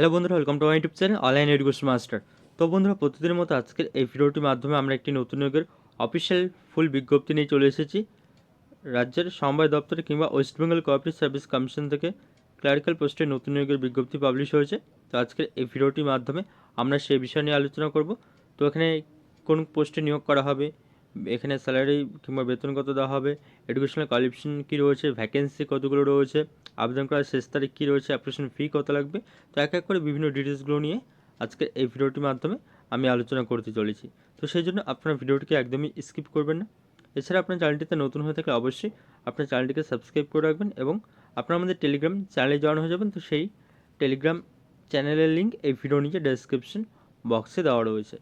Hello বন্ধুরা welcome to my YouTube channel online education master তো বন্ধুরা, প্রতিদিনের মতো আজকের এই ভিডিওটির মাধ্যমে আমরা একটি নতুন নিয়োগের অফিসিয়াল ফুল বিজ্ঞপ্তি নিয়ে চলে এসেছি। রাজ্যের সমবায় দপ্তরে কিংবা West Bengal cooperative service commission থেকে ক্লারিক্যাল পোস্টে নতুন নিয়োগের বিজ্ঞপ্তি পাবলিশ হয়েছে। তো আজকের এই ভিডিওটির মাধ্যমে আমরা সেই বিষয় নিয়ে আলোচনা করব। তো এখানে কোন পোস্টে নিয়োগ করা হবে এখানে স্যালারি কিংবা বেতন কত দেওয়া হবে? এডুকেশনাল কোয়ালিফিকেশন কী রয়েছে? ভ্যাকেন্সি কতগুলো রয়েছে? আবেদন করার শেষ তারিখ কী রয়েছে? অ্যাপ্লিকেশন ফি কত লাগবে? তো এক এক করে বিভিন্ন ডিটেলসগুলো নিয়ে আজকে এই ভিডিওটির মাধ্যমে আমি আলোচনা করতে চলেছি। তো সেই জন্য আপনার ভিডিওটিকে একদমই স্কিপ করবেন না। এছাড়া আপনার চ্যানেলটিতে নতুন হয়ে থাকলে অবশ্যই আপনার চ্যানেলটিকে সাবস্ক্রাইব করে রাখবেন এবং আপনার আমাদের টেলিগ্রাম চ্যানেলে জয়েন হয়ে যাবেন। তো সেই টেলিগ্রাম চ্যানেলের লিঙ্ক এই ভিডিও নিচে ডেসক্রিপশন বক্সে দেওয়া রয়েছে।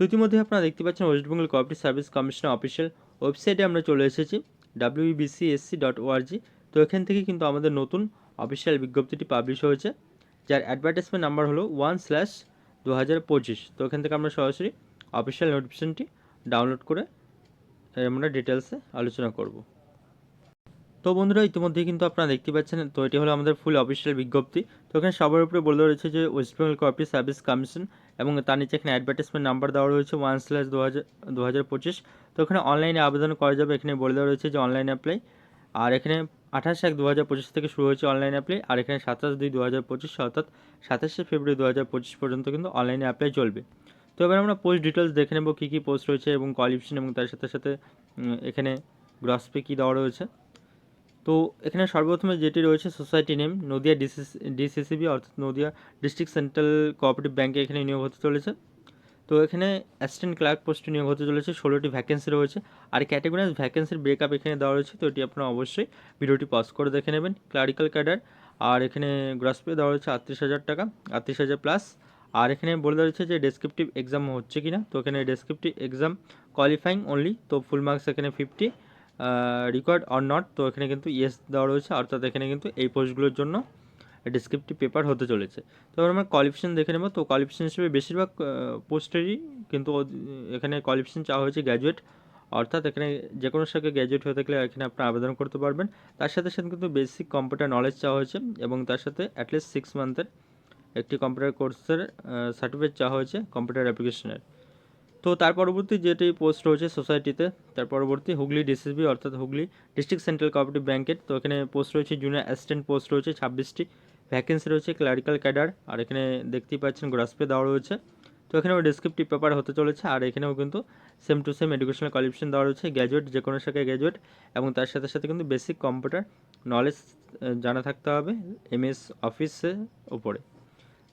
তো ইতিমধ্যে আপনারা দেখতে পাচ্ছেন ওয়েস্ট বেঙ্গল কোঅপারেটিভ সার্ভিস কমিশনের অফিসিয়াল ওয়েবসাইটে আমরা চলে এসেছি ডাব্লিউবিসিএসসি ডট ওআরজি তো এখান থেকে কিন্তু আমাদের নতুন অফিসিয়াল বিজ্ঞপ্তিটি পাবলিশ হয়েছে, যার অ্যাডভার্টাইজমেন্ট নাম্বার হলো ওয়ান স্ল্যাশ দু হাজার পঁচিশ। তো এখান থেকে আমরা সরাসরি অফিসিয়াল নোটিফিকেশনটি ডাউনলোড করে আমরা ডিটেলসে আলোচনা করব। তো বন্ধুরা, ইতিমধ্যেই কিন্তু আপনারা দেখতে পাচ্ছেন, তো এটি হলো আমাদের ফুল অফিসিয়াল বিজ্ঞপ্তি। তো এখানে সবার উপরে বলে রয়েছে যে West Bengal cooperative service commission এবং তার নিচে এখানে অ্যাডভার্টাইজমেন্ট নাম্বার দেওয়া রয়েছে ওয়ান স্ল্যাশ দু হাজার পঁচিশ। তো এখানে অনলাইনে আবেদন করা যাবে, এখানে বলে দেওয়া রয়েছে যে অনলাইন অ্যাপ্লাই আর এখানে আঠাশ এক দু হাজার পঁচিশ থেকে শুরু হয়েছে অনলাইন অ্যাপ্লাই আর এখানে সাতাশ দুই দু হাজার পঁচিশ, অর্থাৎ সাতাশে ফেব্রুয়ারি দু হাজার পঁচিশ পর্যন্ত কিন্তু অনলাইনে অ্যাপ্লাই চলবে। তো এবার আমরা পোস্ট ডিটেলস দেখে নেব, কী কী পোস্ট রয়েছে এবং কোয়ালিফিকেশন এবং তার সাথে সাথে এখানে গ্রস পে কী দেওয়া রয়েছে। তো এখানে সর্বপ্রথমে যেটি রয়েছে সোসাইটি নেম, নদিয়া ডিসিস, ডিসিসিবি অর্থাৎ নদিয়া ডিস্ট্রিক্ট সেন্ট্রাল কোঅপারেটিভ ব্যাঙ্কে এখানে নিয়োগ হতে চলেছে। তো এখানে অ্যাসিস্ট্যান্ট ক্লার্ক পোস্টে নিয়োগ হতে চলেছে, ষোলোটি ভ্যাকেন্সি রয়েছে। আর ক্যাটেগরাইজ ভ্যাকেন্সির ব্রেকআপ এখানে দেওয়া রয়েছে, তো এটি আপনারা অবশ্যই ভিডিওটি পজ করে দেখে নেবেন। ক্লারিক্যাল ক্যাডার, আর এখানে গ্রাস পে দেওয়া রয়েছে আটত্রিশ হাজার টাকা, আটত্রিশ হাজার প্লাস। আর এখানে বলে দেওয়া রয়েছে যে ডেসক্রিপটিভ এক্সাম হচ্ছে কি না তো এখানে ডেসক্রিপটিভ এক্সাম কোয়ালিফাইং অনলি তো ফুল মার্কস এখানে ফিফটি রিকোয়ার্ড অর নট তো এখানে কিন্তু ইয়েস দেওয়া রয়েছে। অর্থাৎ এখানে কিন্তু এই পোস্টগুলোর জন্য ডিসক্রিপটিভ পেপার হতে চলেছে। তো এবার আমরা কোয়ালিফিকেশন দেখে নেব। তো কোয়ালিফিকেশন হিসেবে বেশিরভাগ পোস্টেরই কিন্তু এখানে কোয়ালিফিকেশন চাওয়া হয়েছে গ্র্যাজুয়েট অর্থাৎ এখানে যে কোনো শাখায় গ্র্যাজুয়েট হয়ে থাকলে এখানে আপনি আবেদন করতে পারবেন। তার সাথে সাথে কিন্তু বেসিক কম্পিউটার নলেজ চাওয়া হয়েছে এবং তার সাথে অ্যাটলিস্ট সিক্স মান্থের একটি কম্পিউটার কোর্সের সার্টিফিকেট চাওয়া হয়েছে কম্পিউটার অ্যাপ্লিকেশনের তো তার পরবর্তী যেটি পোস্ট রয়েছে সোসাইটিতে তার পরবর্তী হুগলি ডিসিসবি অর্থাৎ হুগলি ডিস্ট্রিক্ট সেন্ট্রাল কোঅপারেটিভ ব্যাংকের তো এখানে পোস্ট রয়েছে জুনিয়র অ্যাসিস্ট্যান্ট পোস্ট রয়েছে, ছাব্বিশটি ভ্যাকেন্সি রয়েছে ক্লারিক্যাল ক্যাডার আর এখানে দেখতেই পাচ্ছেন গ্রাসপে দেওয়া রয়েছে। তো এখানেও ডিসক্রিপটিভ পেপার হতে চলেছে, আর এখানেও কিন্তু same to same educational qualification দেওয়া রয়েছে গ্র্যাজুয়েট যে কোনো শাখায় গ্র্যাজুয়েট এবং তার সাথে সাথে কিন্তু বেসিক কম্পিউটার নলেজ জানা থাকতে হবে এমএস অফিসের ওপরে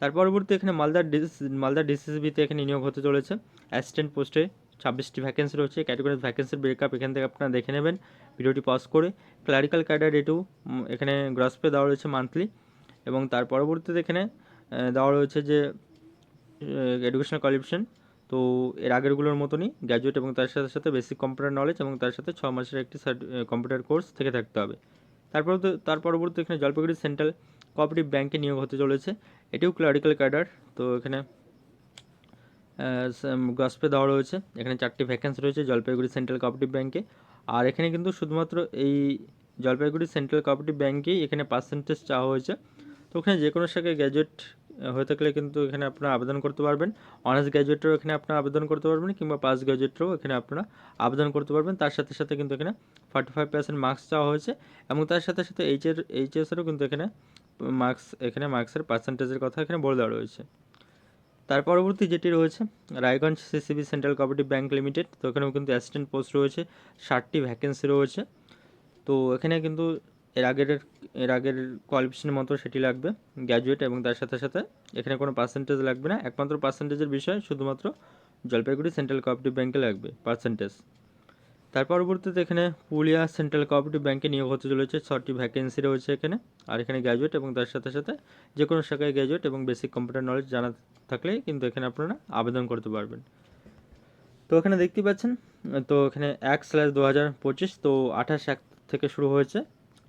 তার পরবর্তী এখানে মালদার ডিস মালদার ডিসিসবিতে এখানে নিয়োগ হতে চলেছে। অ্যাসিস্ট্যান্ট পোস্টে ছাব্বিশটি ভ্যাকেন্সি রয়েছে। ক্যাটাগরি ভ্যাকেন্সির ব্রেকআপ এখান থেকে আপনারা দেখে নেবেন। ভিডিওটি পজ করে ক্লারিক্যাল ক্যাডার এটু এখানে গ্রস পে দেওয়া রয়েছে মান্থলি এবং তার পরবর্তীতে এখানে দেওয়া রয়েছে যে এডুকেশনাল কোয়ালিফিকেশন তো এর আগেরগুলোর মতনই গ্র্যাজুয়েট এবং তার সাথে সাথে বেসিক কম্পিউটার নলেজ এবং তার সাথে ছ মাসের একটি কম্পিউটার কোর্স থেকে থাকতে হবে। তারপর তার পরবর্তী এখানে জলপাইগুড়ি সেন্ট্রাল কোঅপারেটিভ ব্যাংকে নিয়োগ হতে চলেছে। এটিও ক্লারিক্যাল ক্যাডার তো এখানে গ্রাসপে দেওয়া রয়েছে। এখানে চারটি ভ্যাকেন্সি রয়েছে জলপাইগুড়ি সেন্ট্রাল কোঅপারেটিভ ব্যাঙ্কে আর এখানে কিন্তু শুধুমাত্র এই জলপাইগুড়ি সেন্ট্রাল কোঅপারেটিভ ব্যাংকেই এখানে পার্সেন্টেজ চাওয়া হয়েছে। তো ওখানে যে কোনো শাখায় গ্র্যাজুয়েট হয়ে থাকলে কিন্তু এখানে আপনারা আবেদন করতে পারবেন। অনার্স গ্র্যাজুয়েটেরও এখানে আপনারা আবেদন করতে পারবেন, কিংবা পাস গ্র্যাজুয়েটেরও এখানে আপনারা আবেদন করতে পারবেন। তার সাথে সাথে কিন্তু এখানে ফর্টি ফাইভ পার্সেন্ট মার্কস চাওয়া হয়েছে এবং তার সাথে সাথে এইচের এইচএসেরও কিন্তু এখানে মার্কস এখানে মার্কসের পার্সেন্টেজের কথা এখানে বলে দেওয়া রয়েছে। তার পরবর্তী যেটি রয়েছে, Raiganj CCB central cooperative bank limited তো এখানেও কিন্তু অ্যাসিস্ট্যান্ট পোস্ট রয়েছে, ষাটটি ভ্যাকেন্সি রয়েছে। তো এখানে কিন্তু এর আগের এর আগের কোয়ালিফিকেশনের মতো সেটি লাগবে গ্র্যাজুয়েট এবং তার সাথে সাথে এখানে কোনো পার্সেন্টেজ লাগবে না। একমাত্র পার্সেন্টেজের বিষয় শুধুমাত্র জলপাইগুড়ি সেন্ট্রাল কোঅপারেটিভ ব্যাংকে লাগবে পার্সেন্টেজ তার পরবর্তীতে এখানে পুরুলিয়া সেন্ট্রাল কোঅপারেটিভ ব্যাংকে নিয়োগ হতে চলেছে। ছটি ভ্যাকেন্সি রয়েছে এখানে। আর এখানে গ্র্যাজুয়েট এবং তার সাথে সাথে যে কোনো শাখায় গ্র্যাজুয়েট এবং বেসিক কম্পিউটার নলেজ জানা থাকলে কিন্তু এখানে আপনারা আবেদন করতে পারবেন। তো এখানে দেখতেই পাচ্ছেন, তো এখানে এক স্ল্যাশ দু হাজার পঁচিশ, তো আঠাশ এক থেকে শুরু হয়েছে।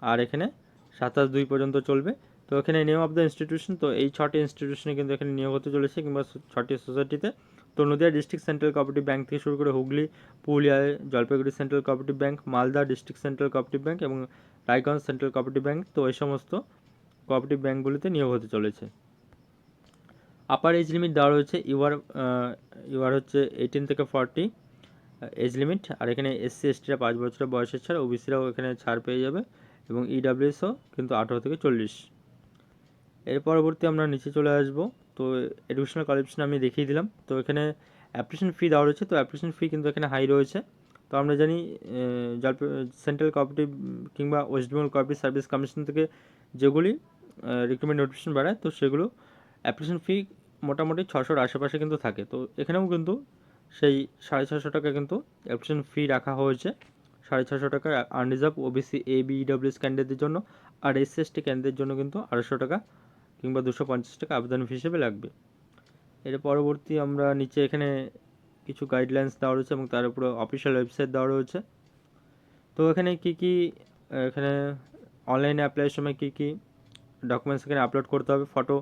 আর এখানে সাতাশ দুই পর্যন্ত চলবে। তো এখানে নেম অফ দ্য ইনস্টিটিউশন তো এই ছটি ইনস্টিটিউশনে কিন্তু এখানে নিয়োগ হতে চলেছে কিংবা ছটি সোসাইটিতে তো Nadia district central cooperative bank থেকে শুরু করে হুগলি পুরুলিয়ায় Jalpaiguri central cooperative bank, Malda district central cooperative bank এবং রায়গঞ্জ সেন্ট্রাল কোঅপারেটিভ ব্যাংক। তো এই সমস্ত কোঅপারেটিভ ব্যাংকগুলিতে নিয়োগ হতে চলেছে। আপার এজ লিমিট দেওয়া রয়েছে, ইউআর ইউআর হচ্ছে এইটিন থেকে ফর্টি এজ লিমিট। আর এখানে এসসি, এসটিরা পাঁচ বছরের বয়সের ছাড়, ওবিসিরাও এখানে ছাড় পেয়ে যাবে এবং ইডাব্লিউএসও কিন্তু আঠারো থেকে চল্লিশ। এর পরবর্তী আমরা নিচে চলে আসব। তো এডুকেশনাল কোয়ালিফিকেশন আমি দেখিয়ে দিলাম। তো এখানে অ্যাপ্লিকেশন ফি দেওয়া রয়েছে, তো অ্যাপ্লিকেশন ফি কিন্তু এখানে হাই রয়েছে। তো আমরা জানি সেন্ট্রাল কোঅপারেটিভ কিংবা West Bengal cooperative service commission থেকে যেগুলি রিক্রুটমেন্ট নোটিফিকেশন বাড়ায়, তো সেগুলো অ্যাপ্লিকেশন ফি মোটামুটি ছশোর আশেপাশে কিন্তু থাকে। তো এখানেও কিন্তু সেই সাড়ে ছশো টাকা কিন্তু অ্যাপ্লিকেশন ফি রাখা হয়েছে। সাড়ে ছশো টাকা unreserved OBC A B WS ক্যান্ডিডেটদের জন্য আর এস এস টি ক্যান্ডিডেটের জন্য কিন্তু আড়াইশো টাকা কিংবা দুশো পঞ্চাশ টাকা আবেদন ফি হিসেবে লাগবে। এর পরবর্তী আমরা নিচে এখানে কিছু গাইডলাইন্স দেওয়া রয়েছে এবং তার উপরে অফিসিয়াল ওয়েবসাইট দেওয়া রয়েছে। তো এখানে কি কি, এখানে অনলাইনে অ্যাপ্লাইয়ের সময় কী কী ডকুমেন্টস এখানে আপলোড করতে হবে? ফটো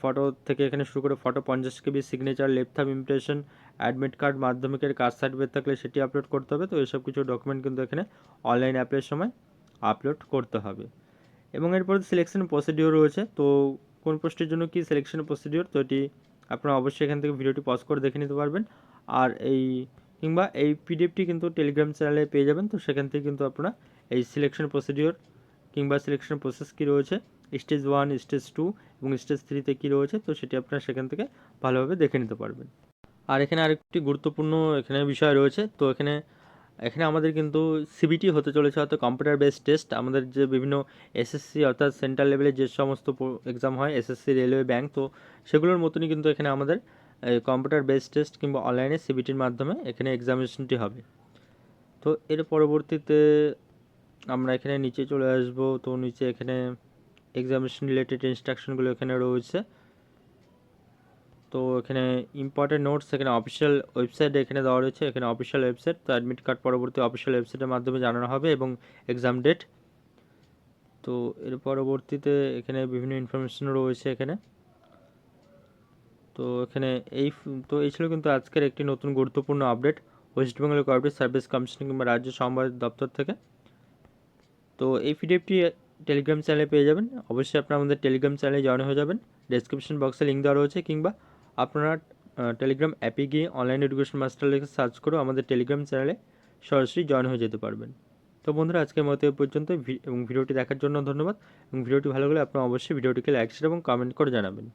ফটো থেকে এখানে শুরু করে ফটো পঞ্চাশ KB signature left thumb impression admit card মাধ্যমিকের কাস্ট সার্টিফিকেট থাকলে সেটি আপলোড করতে হবে। তো এসব কিছু ডকুমেন্ট কিন্তু এখানে অনলাইন অ্যাপ্লাইয়ের সময় আপলোড করতে হবে। এবং এরপরে সিলেকশন প্রসিডিওর রয়েছে, তো কোন পোস্টের জন্য কি সিলেকশন প্রসিডিওর তো এটি আপনারা অবশ্যই এখান থেকে ভিডিওটি পজ করে দেখে নিতে পারবেন। আর এই কিংবা এই পিডিএফটি কিন্তু টেলিগ্রাম চ্যানেলে পেয়ে যাবেন, তো সেখান থেকে কিন্তু আপনারা এই সিলেকশন প্রসিডিওর কিংবা সিলেকশন প্রসেস কী রয়েছে স্টেজ ওয়ান স্টেজ টু এবং স্টেজ থ্রিতে কী রয়েছে, তো সেটি আপনারা সেখান থেকে ভালোভাবে দেখে নিতে পারবেন। আর এখানে আরেকটি গুরুত্বপূর্ণ এখানে বিষয় রয়েছে, তো এখানে এখানে আমাদের কিন্তু সিবিটি হতে চলেছে অর্থাৎ কম্পিউটার বেসড টেস্ট আমাদের যে বিভিন্ন এসএসসি অর্থাৎ সেন্ট্রাল লেভেলে যে সমস্ত এক্সাম হয় এসএসসি রেলওয়ে ব্যাংক তো সেগুলোর মতনই কিন্তু এখানে আমাদের কম্পিউটার বেসড টেস্ট কিংবা অনলাইনে সিবিটির মাধ্যমে এখানে এক্সামিনেশনটি হবে। তো এর পরবর্তীতে আমরা এখানে নিচে চলে আসব। তো নিচে এখানে এক্সামিনেশন রিলেটেড ইনস্ট্রাকশনগুলো এখানে রয়েছে। তো এখানে ইম্পর্টেন্ট নোটস এখানে অফিসিয়াল ওয়েবসাইট এখানে দেওয়া রয়েছে। এখানে অফিসিয়াল ওয়েবসাইট তো অ্যাডমিট কার্ড পরবর্তী অফিসিয়াল ওয়েবসাইটের মাধ্যমে জানানো হবে এবং এক্সাম ডেট তো এর পরবর্তীতে এখানে বিভিন্ন ইনফরমেশন রয়েছে এখানে। তো এখানে এই তো এই ছিল কিন্তু আজকের একটি নতুন গুরুত্বপূর্ণ update West Bengal cooperative service commission কিংবা রাজ্য সমবায় দপ্তর থেকে। তো এই পিডিএফটি টেলিগ্রাম চ্যানেলে পেয়ে যাবেন। অবশ্যই আপনারা আমাদের টেলিগ্রাম চ্যানেলে জয়েন হয়ে যাবেন। ডেসক্রিপশন বক্সে লিঙ্ক দেওয়া রয়েছে কিংবা আপনারা টেলিগ্রাম অ্যাপে গিয়ে অনলাইন এডুকেশন মাস্টার লিখে সার্চ করে আমাদের টেলিগ্রাম চ্যানেলে সরাসরি জয়েন হয়ে যেতে পারবেন। তো বন্ধুরা, আজকের মতো এ পর্যন্ত এবং ভিডিওটি দেখার জন্য ধন্যবাদ। এবং ভিডিওটি ভালো লাগলে আপনারা অবশ্যই ভিডিওটিকে লাইক শেয়ার এবং কমেন্ট করে জানাবেন।